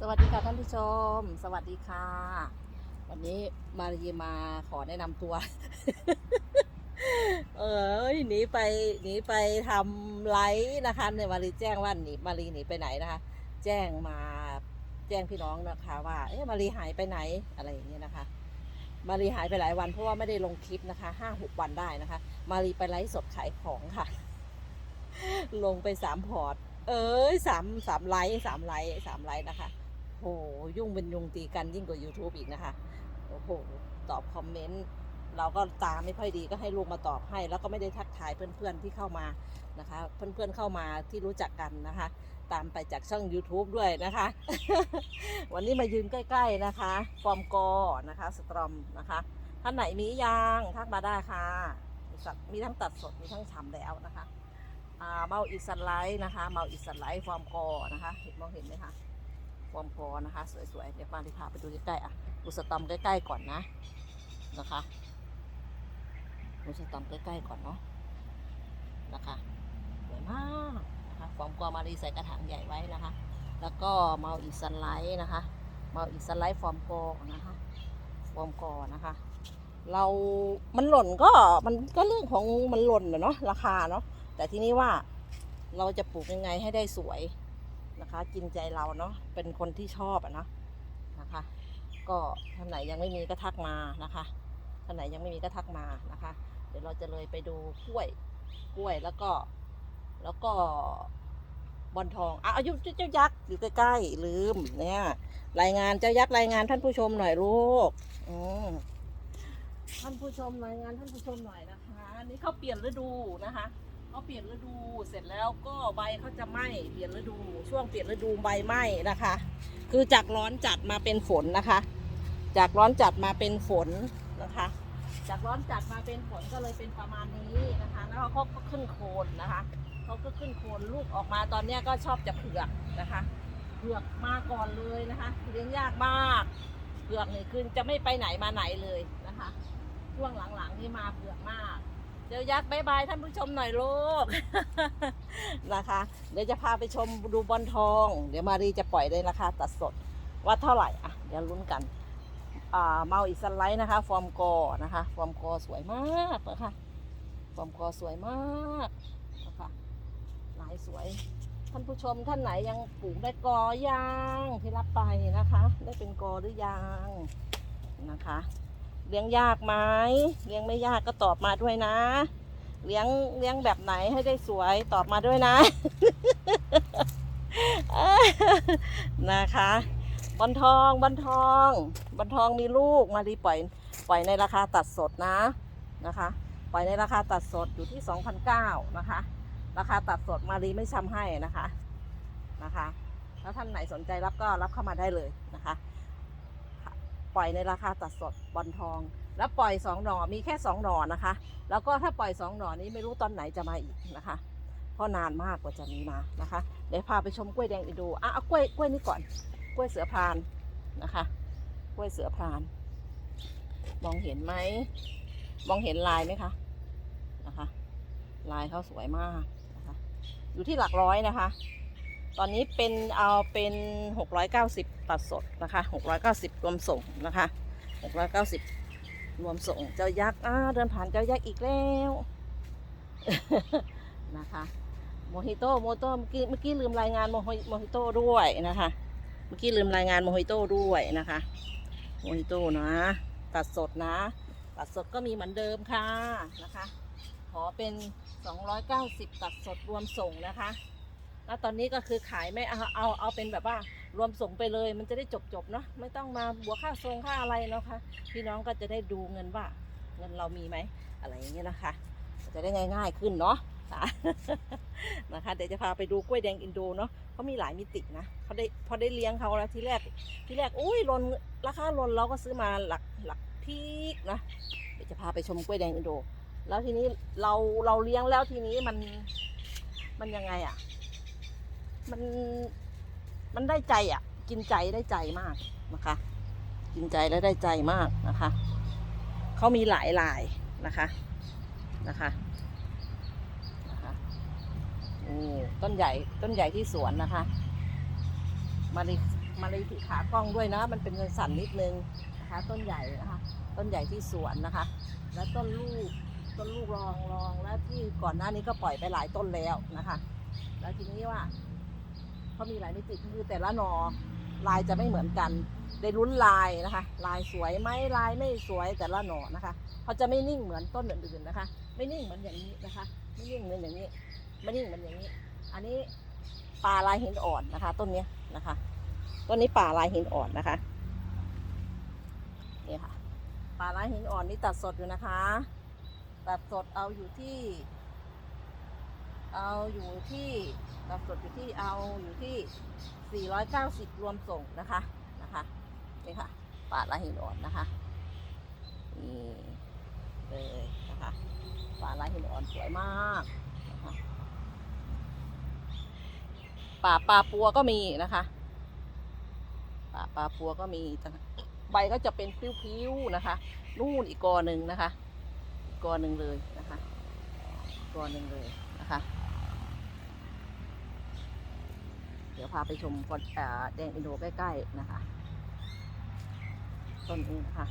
สวัสดีค่ะท่านผู้ชม สวัสดีค่ะ วันนี้มารีมาขอแนะนำตัว เออหนีไปหนีไปทำไลฟ์นะคะในมารีแจ้งว่าหนีมารีหนีไปไหนนะคะ แจ้งมาแจ้งพี่น้องนะคะ ว่า เอ๊ะมารีหายไปไหนอะไรอย่างเงี้ยนะคะ มารีหายไปหลายวันเพราะว่าไม่ได้ลงคลิปนะคะห้าหกวันได้นะคะ มารีไปไลฟ์สดขายของค่ะ ลงไปสามพอร์ตเอ้ยสามสามไลฟ์สามไลฟ์สามไลฟ์นะคะ โห ยุ่งเป็นยุงตีกันยิ่งกว่า YouTube อีกนะคะ โอ้โห ตอบคอมเมนต์ เราก็ตาไม่ค่อยดีก็ให้ลูกมาตอบให้ แล้วก็ไม่ได้ทักทายเพื่อนๆที่เข้ามานะคะ เพื่อนๆเข้ามาที่รู้จักกันนะคะ ตามไปจากช่อง YouTube ด้วยนะคะ วันนี้มายืนใกล้ ๆนะคะฟอร์มกอนะคะสตรอมนะคะท่านไหนมียางทักมาได้ค่ะมีทั้งตัดสดมีทั้งฉ่ำแล้วนะคะเมาอิสไลท์นะคะเมาอิสไลท์ฟอร์มกอนะคะเห็นมองเห็นไหมคะ ฟอร์มคอนะคะ สวยๆ เดี๋ยวมาที่พาไปดูใกล้ๆอะดูสตอมใกล้ๆก่อนนะนะคะดูสตอมใกล้ๆก่อนเนาะนะคะสวยมากนะคะฟอร์มคอมารีใส่กระถางใหญ่ไว้นะคะ แล้วก็เมาอีสไลท์นะคะ เมาอีสไลท์ฟอร์มคอนะคะฟอร์มคอนะคะ เรามันหล่นก็มันก็เรื่องของมันหล่นเนาะราคาเนาะแต่ที่นี้ว่าเราจะปลูกยังไงให้ได้สวย นะคะ กินใจเราเนาะเป็นคนที่ชอบอะเนาะนะคะ ก็ท่านไหนยังไม่มีก็ทักมานะคะท่านไหนยังไม่มีก็ทักมานะคะ เดี๋ยวเราจะเลยไปดูกล้วยกล้วยแล้วก็ แล้วก็บอลทองอะอายุเจ้ายักษ์อยู่ใกล้ๆลืมเนี่ย รายงานเจ้ายักษ์รายงานท่านผู้ชมหน่อยลูกอืมท่านผู้ชมรายงานท่านผู้ชมหน่อยนะคะ นี่เขาเปลี่ยนฤดูนะคะ เขาเปลี่ยนฤดูเสร็จแล้วก็ใบเขาจะไหม้เปลี่ยนฤดูช่วงเปลี่ยนฤดูใบไหม้นะคะ คือจากร้อนจัดมาเป็นฝนนะคะ จากร้อนจัดมาเป็นฝนนะคะ จากร้อนจัดมาเป็นฝนก็เลยเป็นประมาณนี้นะคะแล้วเขาก็ขึ้นโคนนะคะเขาก็ขึ้นโคนลูกออกมาตอนนี้ก็ชอบจะเผือกนะคะเผือกมาก่อนเลยนะคะเลี้ยงยากมากเผือกนี่คือจะไม่ไปไหนมาไหนเลยนะคะช่วงหลังๆนี่มาเผือกมาก เดี๋ยวยักษ์บายบายท่านผู้ชมหน่อยลูก นะคะ เดี๋ยวจะพาไปชมดูบอลทอง เดี๋ยวมารีจะปล่อยในราคาตัดสดว่าเท่าไหร่อะเดี๋ยวลุ้นกันอ่าเมาอิสไลท์นะคะ ฟอร์มกอนะคะฟอร์มกอสวยมากนะคะฟอร์มกอสวยมากนะคะหลายสวยท่านผู้ชมท่านไหนยังปลูกได้กอยางที่รับไปนะคะ ได้เป็นกอหรือยังนะคะ เลี้ยงยากไหมเลี้ยงไม่ยากก็ตอบมาด้วยนะ เลี้ยงเลี้ยงแบบไหนให้ได้สวยตอบมาด้วยนะ นะคะบอลทองบอลทองบอลทองมีลูกมารีปล่อยปล่อยในราคาตัดสดนะนะคะปล่อยในราคาตัดสดอยู่ที่2,009นะคะ ราคาตัดสดมารีไม่ช้ำให้นะคะนะคะถ้าท่านไหนสนใจรับก็รับเข้ามาได้เลยนะคะ ปล่อยในราคาตัดสดบอลทอง แล้วปล่อยสองหน่อมีแค่สองหน่อนะคะ แล้วก็ถ้าปล่อยสองหน่อนี้ไม่รู้ตอนไหนจะมาอีกนะคะเพราะนานมากกว่าจะมีมานะคะเดี๋ยวพาไปชมกล้วยแดงอีกดูอะเอากล้วยกล้วยนี้ก่อน กล้วยเสือพรานนะคะกล้วยเสือพราน มองเห็นไหมมองเห็นลายไหมคะนะคะ ลายเขาสวยมากนะคะอยู่ที่หลักร้อยนะคะ ตอนนี้เป็นเอาเป็น 690 ตัดสดนะคะ 690 รวมส่งนะคะ 690 รวมส่งเจ้ายักษ์อ่าเดินผ่านเจ้ายักษ์อีกแล้วนะคะโมฮิโต้โมโต้เมื่อกี้เมื่อกี้ลืมรายงานโมฮิโมฮิโต้ด้วยนะคะ เมื่อกี้ลืมรายงานโมฮิโต้ด้วยนะคะโมฮิโต้นะ ตัดสดนะ ตัดสดก็มีเหมือนเดิมค่ะนะคะ ขอเป็น 290 ตัดสดรวมส่งนะคะ แล้วตอนนี้ก็คือขายไม่เอาเอาเอาเป็นแบบว่ารวมส่งไปเลย มันจะได้จบจบๆเนาะไม่ต้องมาบวกค่าทรงค่าอะไรเนาะค่ะพี่น้องก็จะได้ดูเงินว่า เงินเรามีไหมอะไรอย่างเงี้ยนะคะ จะได้ง่าย ๆขึ้นเนาะค่ะนะคะเดี๋ยวจะพาไปดูกล้วยแดงอินโดเนาะเขามีหลายมิตินะเขาได้พอได้เลี้ยงเขาแล้วทีแรกทีแรกอุ้ยลนราคาลนเราก็ซื้อมาหลักหลักพีกนะเดี๋ยวจะพาไปชมกล้วยแดงอินโด แล้วทีนี้เราเราเลี้ยงแล้วทีนี้มันมันยังไงอะ่ะ มันมันได้ใจอะ กินใจได้ใจมากนะคะ กินใจและได้ใจมากนะคะเขามีหลายลายนะคะนะคะนะคะโอ้ต้นใหญ่ต้นใหญ่ที่สวนนะคะ มารีมาเลยถือขากล้องด้วยนะ มันเป็นเงินสั่นนิดนึงนะคะ ต้นใหญ่นะคะ ต้นใหญ่ที่สวนนะคะ แล้วต้นลูกต้นลูกรองรองแล้วที่ก่อนหน้านี้ก็ปล่อยไปหลายต้นแล้วนะคะ แล้วทีนี้ว่า เขามีหลายมิติคือแต่ละหนอลายจะไม่เหมือนกัน ได้รุ้นลายนะคะ ลายสวยไหมลายไม่สวยแต่ละหนอนะคะเขาจะไม่นิ่งเหมือนต้นอื่นๆนะคะ ไม่นิ่งเหมือนอย่างนี้นะคะ ไม่นิ่งเหมือนอย่างนี้ ไม่นิ่งเหมือนอย่างนี้ อันนี้ปลาลายหินอ่อนนะคะ ต้นนี้นะคะต้นนี้ป่าลายหินอ่อนนะคะนี่ค่ะป่าลายหินอ่อนนี่ตัดสดอยู่นะคะ ตัดสดเอาอยู่ที่ เอาอยู่ที่ตัดสดอยู่ที่เอาอยู่ที่ 490 รวมส่งนะคะนะคะนี่ค่ะป่าลายหินอ่อนนะคะนี่เลยนะคะป่าลายหินอ่อนสวยมากนะคะป่าปลาปัวก็มีนะคะป่าปลาปัวก็มีใบก็จะเป็นพิ้วๆนะคะ นู่นอีกกอหนึ่งนะคะ อีกกอหนึ่งเลยนะคะ อีกกอหนึ่งเลยนะคะ เดี๋ยวพาไปชมอนอ่าแดงอินโดใกล้ๆนะคะ ต้นนี้นะคะ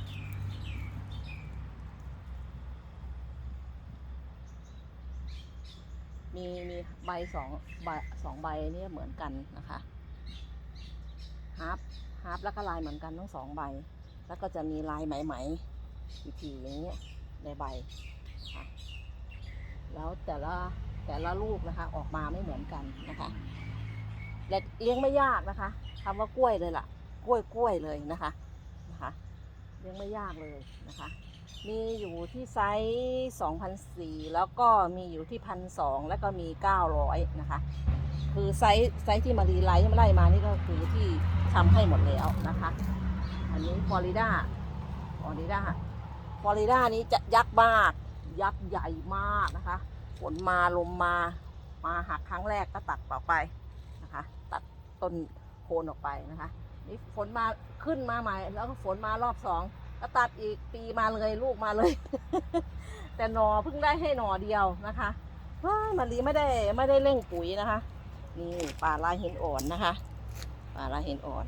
มีมีใบสองใบสองใบนี่เหมือนกันนะคะฮาร์ปฮาร์ปแล้วก็ลายเหมือนกันทั้งสองใบ แล้วก็จะมีลายไหมๆอีกทีอย่างเงี้ยในใบค่ะแล้วแต่ละแต่ละลูกนะคะออกมาไม่เหมือนกันนะคะ และเลี้ยงไม่ยากนะคะคำว่ากล้วยเลยล่ะ กล้วยกล้วยเลยนะคะนะคะ เลี้ยงไม่ยากเลยนะคะ มีอยู่ที่ไซส์2,004แล้วก็มีอยู่ที่พันสองแล้วก็มี900นะคะ คือไซส์ไซส์ที่มารีไลท์ไล่มานี่ก็คือที่ทำให้หมดแล้วนะคะ อันนี้ฟลอริดาฟลอริดาฟลอริดานี้จะยักษ์มาก ยักษ์ใหญ่มากนะคะฝนมาลมมา มาหักครั้งแรกก็ตัดต่อไป ต้นโคนออกไปนะคะ นี่ฝนมาขึ้นมาใหม่ แล้วก็ฝนมารอบสองก็ตัดอีกปีมาเลยลูกมาเลย แต่หนอเพิ่งได้ให้หนอเดียวนะคะว้ามารีไม่ได้ไม่ได้เร่งปุ๋ยนะคะ นี่ป่าลายหินอ่อนนะคะป่าลายหินอ่อน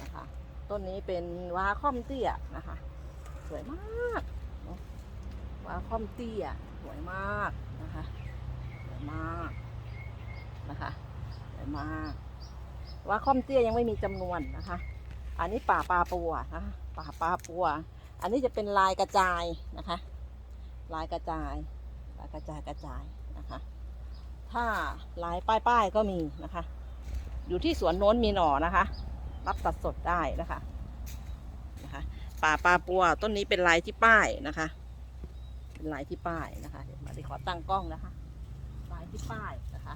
นะคะ ต้นนี้เป็นวาค่อมเตี้ยนะคะ สวยมากเนอะวาค่อมเตี้ยสวยมากนะคะสวยมากนะคะ มากวาค่อมเตี้ยยังไม่มีจำนวนนะคะ อันนี้ป่าปลาปัวนะคะป่าปลาปัว อันนี้จะเป็นลายกระจายนะคะ ลายกระจายลายกระจายกระจายนะคะ ถ้าลายป้ายป้ายก็มีนะคะ อยู่ที่สวนโน้นมีหน่อนะคะ รับตัดสดได้นะคะนะคะ ป่าปลาปัวต้นนี้เป็นลายที่ป้ายนะคะ เป็นลายที่ป้ายนะคะเดี๋ยวมาดิขอตั้งกล้องนะคะ ลายที่ป้ายนะคะ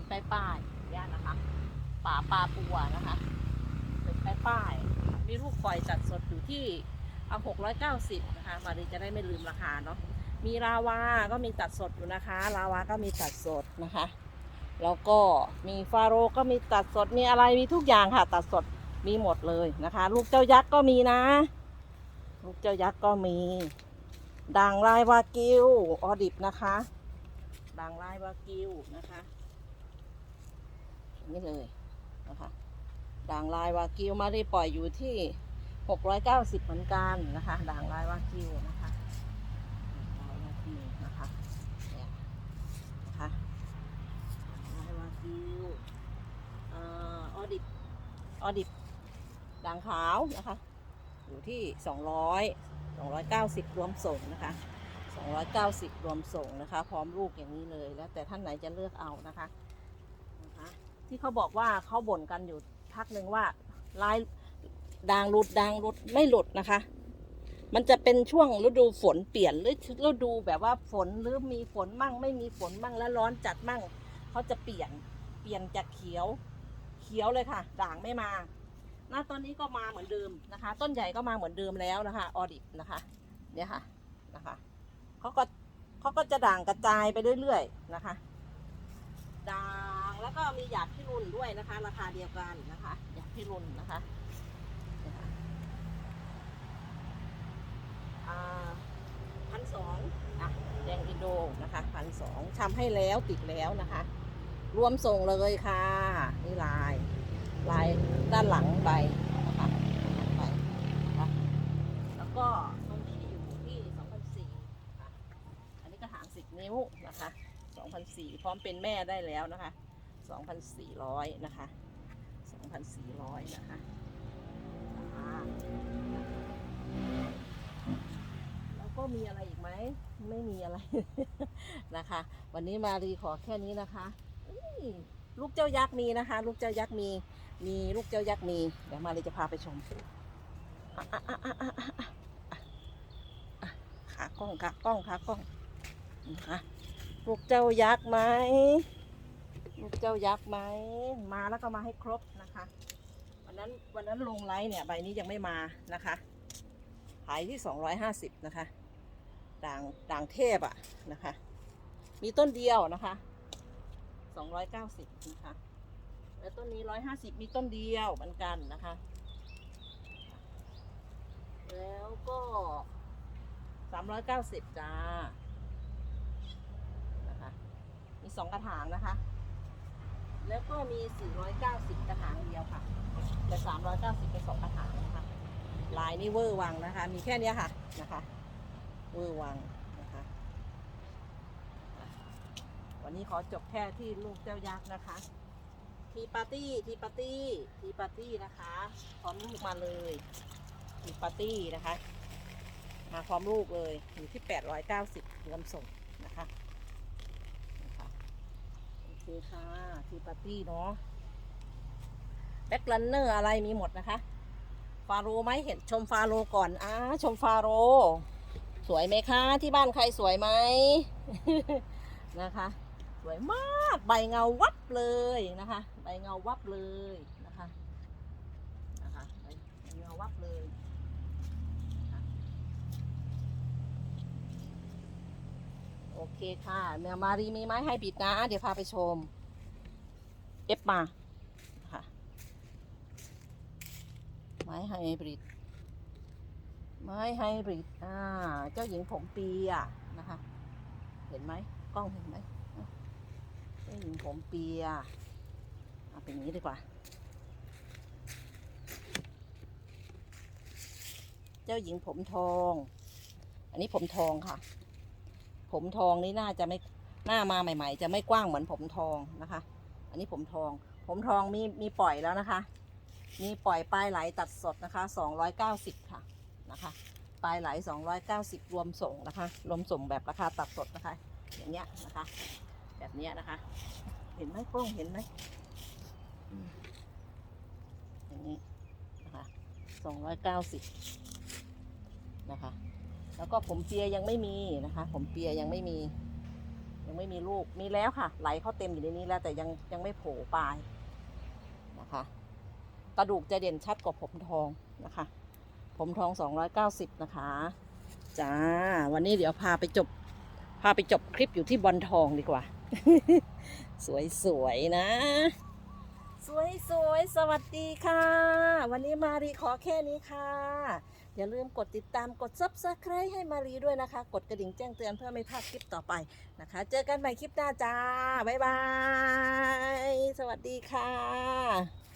เป็นป้ายป้ายย่านนะคะป่าปลาปัวนะคะ เป็นป้ายป้ายมีลูกปล่อยจัดสดอยู่ที่เอาหกร้อยเก้าสิบนะคะมาดีจะได้ไม่ลืมราคาเนาะมีลาวาก็มีตัดสดอยู่นะคะลาวาก็มีตัดสดนะคะแล้วก็มีฟาโรก็มีตัดสดมีอะไรมีทุกอย่างค่ะ ตัดสดมีหมดเลยนะคะ ลูกเจ้ายักษ์ก็มีนะ ลูกเจ้ายักษ์ก็มี ด่างลายวากิวออดิบนะคะ ด่างลายวากิวนะคะ นี่เลยนะคะด่างลายวากิวมาได้ปล่อยอยู่ที่ 690 เหมือนกันนะคะด่างลายวากิวนะคะลายวากิวนะคะเนี่ยนะคะลายวากิวออดิบออดิบด่างขาวนะคะ อยู่ที่ 200 290 รวมส่งนะคะ290 รวมส่งนะคะ พร้อมลูกอย่างนี้เลยแล้วแต่ท่านไหนจะเลือกเอานะคะ ที่เขาบอกว่าเขาบ่นกันอยู่พักหนึ่งว่าลายด่างหลุดด่างหลุดไม่หลุดนะคะ มันจะเป็นช่วงฤดูฝนเปลี่ยนหรือฤดูแบบว่าฝนหรือมีฝนมั่ง ไม่มีฝนมั่งแล้วร้อนจัดมั่งเขาจะเปลี่ยนเปลี่ยนจากเขียว เขียวเลยค่ะ ด่างไม่มาหน้าตอนนี้ก็มาเหมือนเดิมนะคะ ต้นใหญ่ก็มาเหมือนเดิมแล้วนะคะออดิบนะคะ เนี่ยค่ะนะคะเขาก็เขาก็จะด่างกระจายไปเรื่อยๆนะคะด่าง แล้วก็มีหยาดพิรุณด้วยนะคะ ราคาเดียวกันนะคะหยาดพิรุณนะคะพันสองอะแดงอินโดนะคะพันสองทำให้แล้วติดแล้วนะคะ รวมส่งเลยค่ะ นี่ลาย ลายด้านหลังใบนะคะใบนะคะแล้วก็ตรงนี้อยู่ที่2,004ค่อันนี้กระถาง10นิ้วนะคะ2,004พร้อมเป็นแม่ได้แล้วนะคะ 2,400 นะคะ 2,400 นะคะอ่าแล้วก็มีอะไรอีกไหม ไม่มีอะไรนะคะ วันนี้มารีขอแค่นี้นะคะ ลูกเจ้ายักษ์มีนะคะ ลูกเจ้ายักษ์มี มีลูกเจ้ายักษ์มี เดี๋ยวมารีจะพาไปชมขากล้องขากล้องขากล้องนะคะลูกเจ้ายักษ์ไหม ลูกเจ้ายักษ์ไหมมาแล้วก็มาให้ครบนะคะ วันนั้นวันนั้นลงไลฟ์เนี่ยใบนี้ยังไม่มานะคะขายที่ 250 นะคะด่างด่างเทพอะนะคะ มีต้นเดียวนะคะ 290 นะคะ แล้วต้นนี้ 150 มีต้นเดียวเหมือนกันนะคะ แล้วก็ 390 จ้า นะคะ มีสองกระถางนะคะ แล้วก็มี 490 กระถางเดียวค่ะแต่390เป็นสองกระถางนะคะลายนี่เวอร์วังนะคะ มีแค่นี้ค่ะนะคะ เวอร์วังนะคะ วันนี้ขอจบแค่ที่ลูกเจ้ายักษ์นะคะ ทีปาร์ตี้ ทีปาร์ตี้ ทีปาร์ตี้นะคะ พร้อมลูกมาเลย ทีปาร์ตี้นะคะ มาพร้อมลูกเลยอยู่ที่ 890รวมส่งนะคะ เคค่ะทีปาร์ตี้เนาะแบ็กลันเนอร์อะไรมีหมดนะคะ ฟาโรไหมเห็นชมฟาโรก่อนอ้าชมฟาโร สวยไหมคะที่บ้านใครสวยไหมนะคะ สวยมากใบเงาวับเลยนะคะ ใบเงาวับเลยนะคะนะคะใบใบเงาวับเลยนะคะ โอเคค่ะเมียมารีมีไม้ให้บิดนะ เดี๋ยวพาไปชม เอฟมาค่ะ ไม้ไฮบริด ไม้ไฮบริด อ่า เจ้าหญิงผมปีอะนะคะ เห็นไหมกล้องเห็นไหมเจ้าหญิงผมปีอะเอาเป็นอย่างนี้ดีกว่า เจ้าหญิงผมทอง อันนี้ผมทองค่ะ ผมทองนี่น่าจะไม่หน้ามาใหม่ ๆ จะไม่กว้างเหมือนผมทองนะคะ อันนี้ผมทอง ผมทองมีมีปล่อยแล้วนะคะ มีปล่อยปลายไหลตัดสดนะคะ290ค่ะนะคะปลายไหล 290 รวมส่งนะคะ รวมส่งแบบราคาตัดสดนะคะ อย่างเงี้ยนะคะ แบบเนี้ยนะคะ เห็นไหมกล้องเห็นไหมอย่างนี้นะคะ 290 นะคะ แล้วก็ผมเปียยังไม่มีนะคะ ผมเปียยังไม่มี ยังไม่มีลูกมีแล้วค่ะ ไหลเข้าเต็มอยู่ในนี้แล้วแต่ยังยังไม่โผล่ปลายนะคะ กระดูกจะเด่นชัดกว่าผมทองนะคะ ผมทอง 290 นะคะจ้าวันนี้เดี๋ยวพาไปจบ พาไปจบคลิปอยู่ที่บอลทองดีกว่า สวยๆนะ สวยๆสวัสดีค่ะ วันนี้มารีขอแค่นี้ค่ะ อย่าลืมกดติดตามกด subscribe ให้มารีด้วยนะคะ กดกระดิ่งแจ้งเตือนเพื่อไม่พลาดคลิปต่อไปนะคะ เจอกันใหม่คลิปหน้าจ้า บ๊ายบาย สวัสดีค่ะ